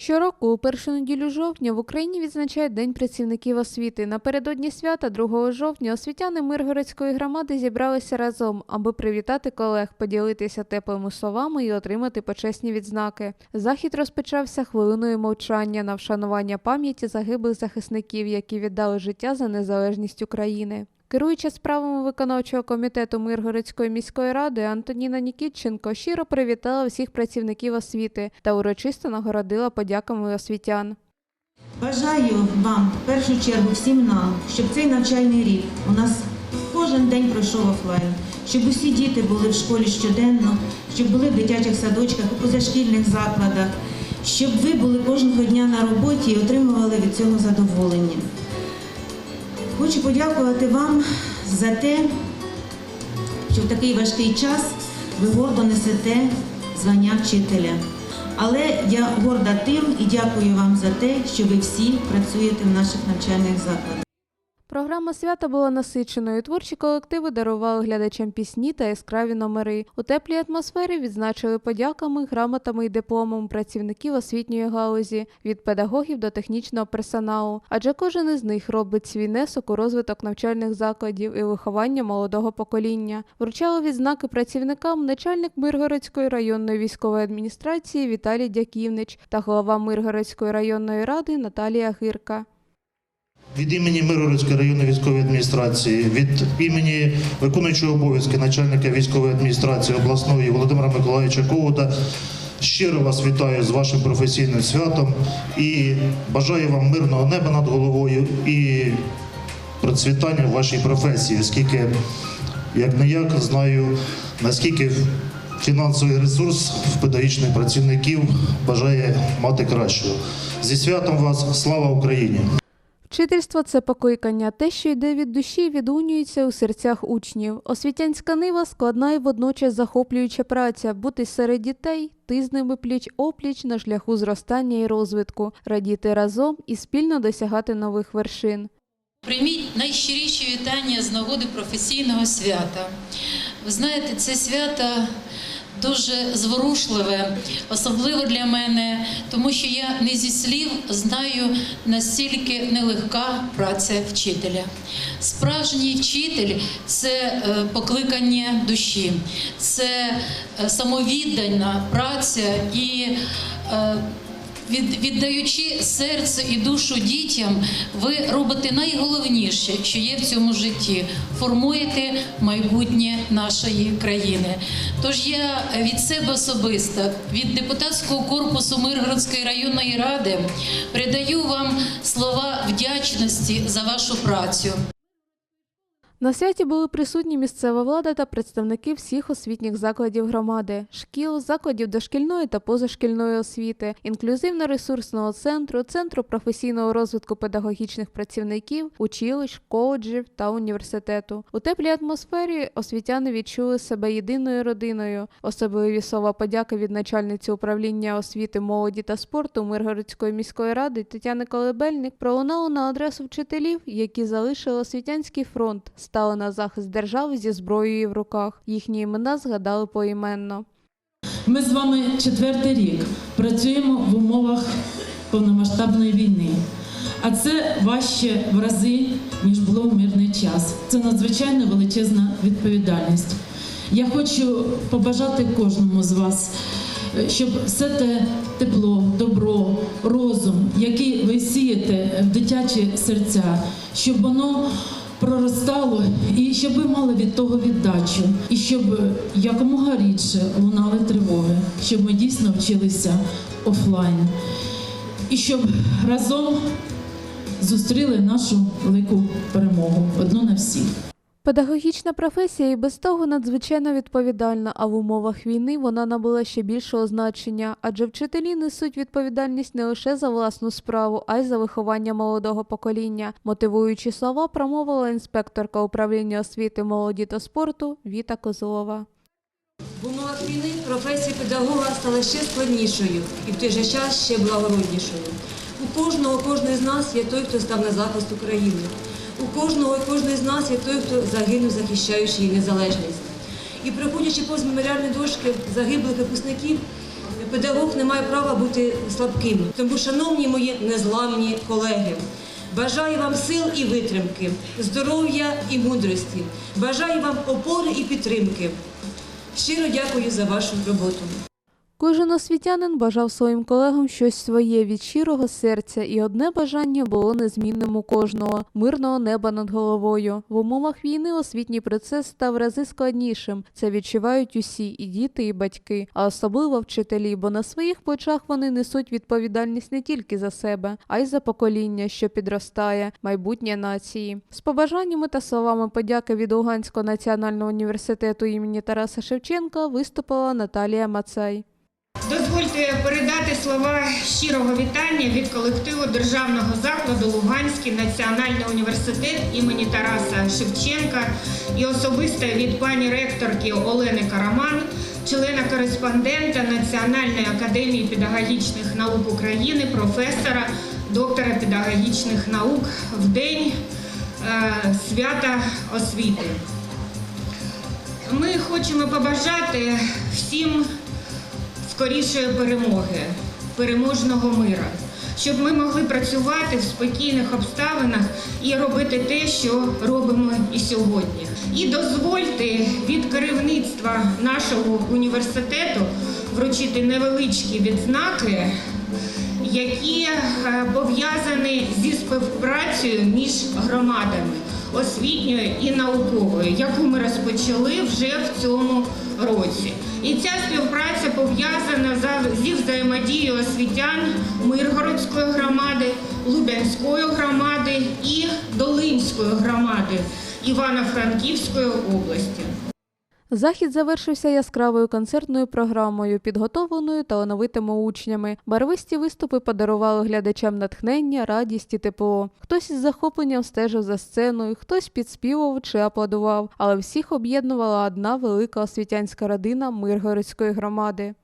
Щороку, у першу неділю жовтня, в Україні відзначають День працівників освіти. Напередодні свята, 2 жовтня, освітяни Миргородської громади зібралися разом, аби привітати колег, поділитися теплими словами і отримати почесні відзнаки. Захід розпочався хвилиною мовчання на вшанування пам'яті загиблих захисників, які віддали життя за незалежність України. Керуюча справами виконавчого комітету Миргородської міської ради Антоніна Нікітченко щиро привітала всіх працівників освіти та урочисто нагородила подяками освітян. Бажаю вам в першу чергу всім нам, щоб цей навчальний рік у нас кожен день пройшов офлайн, щоб усі діти були в школі щоденно, щоб були в дитячих садочках, у позашкільних закладах, щоб ви були кожного дня на роботі і отримували від цього задоволення. Хочу подякувати вам за те, що в такий важкий час ви гордо несете звання вчителя. Але я горда тим і дякую вам за те, що ви всі працюєте в наших навчальних закладах. Програма свята була насиченою. Творчі колективи дарували глядачам пісні та яскраві номери. У теплій атмосфері відзначили подяками, грамотами і дипломами працівників освітньої галузі від педагогів до технічного персоналу. Адже кожен із них робить свій внесок у розвиток навчальних закладів і виховання молодого покоління. Вручали відзнаки працівникам начальник Миргородської районної військової адміністрації Віталій Дяківнич та голова Миргородської районної ради Наталія Гирка. Від імені Миргородської районної військової адміністрації, від імені виконуючого обов'язки начальника військової адміністрації обласної Володимира Миколаївича Ковута щиро вас вітаю з вашим професійним святом і бажаю вам мирного неба над головою і процвітання в вашій професії, оскільки, як не як, знаю, наскільки фінансовий ресурс в педагогічних працівників бажає мати кращого. Зі святом вас, слава Україні! Вчительство це покликання, те, що йде від душі, відгунюється у серцях учнів. Освітянська нива складна і водночас захоплююча праця, бути серед дітей, ти з ними пліч опліч на шляху зростання і розвитку, радіти разом і спільно досягати нових вершин. Прийміть найщиріші вітання з нагоди професійного свята. Ви знаєте, це свято дуже зворушливе, особливо для мене, тому що я не зі слів знаю настільки нелегка праця вчителя. Справжній вчитель це е, покликання душі, це е, самовіддана праця і. Від, віддаючи серце і душу дітям, ви робите найголовніше, що є в цьому житті формуєте майбутнє нашої країни. Тож я від себе особисто, від депутатського корпусу Миргородської районної ради, передаю вам слова вдячності за вашу працю. На святі були присутні місцева влада та представники всіх освітніх закладів громади, шкіл, закладів дошкільної та позашкільної освіти, інклюзивно-ресурсного центру, центру професійного розвитку педагогічних працівників, училищ, коледжів та університету. У теплій атмосфері освітяни відчули себе єдиною родиною. Особливі слова подяки від начальниці управління освіти, молоді та спорту Миргородської міської ради Тетяни Колебельник пролунало на адресу вчителів, які залишили освітянський фронт, стали на захист держави зі зброєю в руках. Їхні імена згадали поіменно. Ми з вами четвертий рік працюємо в умовах повномасштабної війни. А це важче в рази, ніж було в мирний час. Це надзвичайно величезна відповідальність. Я хочу побажати кожному з вас, е, щоб все те тепло, добро, розум, який ви сієте в дитячі серця, щоб воно проростало, і щоб ви мали від того віддачу, і щоб якомога рідше лунали тривоги, щоб ми дійсно вчилися офлайн, і щоб разом зустріли нашу велику перемогу одну на всіх. Педагогічна професія і без того надзвичайно відповідальна, а в умовах війни вона набула ще більшого значення, адже вчителі несуть відповідальність не лише за власну справу, а й за виховання молодого покоління. Мотивуючи слова, промовила інспекторка управління освіти, молоді та спорту Віта Козлова. В умовах війни професія педагога стала ще складнішою і в той же час ще благороднішою. У кожного, кожної з нас є той, хто став на захист України. У кожного і кожної з нас є той, хто загинув, захищаючи її незалежність. І проходячи повз меморіальні дошки загиблих випускників, Педагог не має права бути слабким. Тому, шановні мої незламні колеги, бажаю вам сил і витримки, здоров'я і мудрості. Бажаю вам опори і підтримки. Щиро дякую за вашу роботу. Кожен освітянин бажав своїм колегам щось своє від щирого серця, і одне бажання було незмінним у кожного мирного неба над головою. В умовах війни освітній процес став рази складнішим. Це відчувають усі, і діти, і батьки, а особливо вчителі, бо на своїх плечах вони несуть відповідальність не тільки за себе, а й за покоління, що підростає, майбутнє нації. З побажаннями та словами подяки від Луганського національного університету імені Тараса Шевченка виступила Наталія Мацай. Дозвольте передати слова щирого вітання від колективу державного закладу Луганський національний університет імені Тараса Шевченка і особисто від пані ректорки Олени Караман, члена кореспондента Національної академії педагогічних наук України, професора, доктора педагогічних наук в день е, свята освіти. Ми хочемо побажати всім скорішої перемоги, переможного мира, щоб ми могли працювати в спокійних обставинах і робити те, що робимо і сьогодні. І дозвольте від керівництва нашого університету вручити невеличкі відзнаки, які е, пов'язані зі співпрацею між громадами освітньою і науковою, яку ми розпочали вже в цьому році. І ця співпраця пов'язана за- зі взаємодією освітян Миргородської громади, Лубянської громади і Долинської громади Івано-Франківської області. Захід завершився яскравою концертною програмою, підготовленою талановитими учнями. Барвисті виступи подарували глядачам натхнення, радість і тепло. Хтось із захопленням стежив за сценою, хтось підспівав чи аплодував, але всіх об'єднувала одна велика освітянська родина Миргородської громади.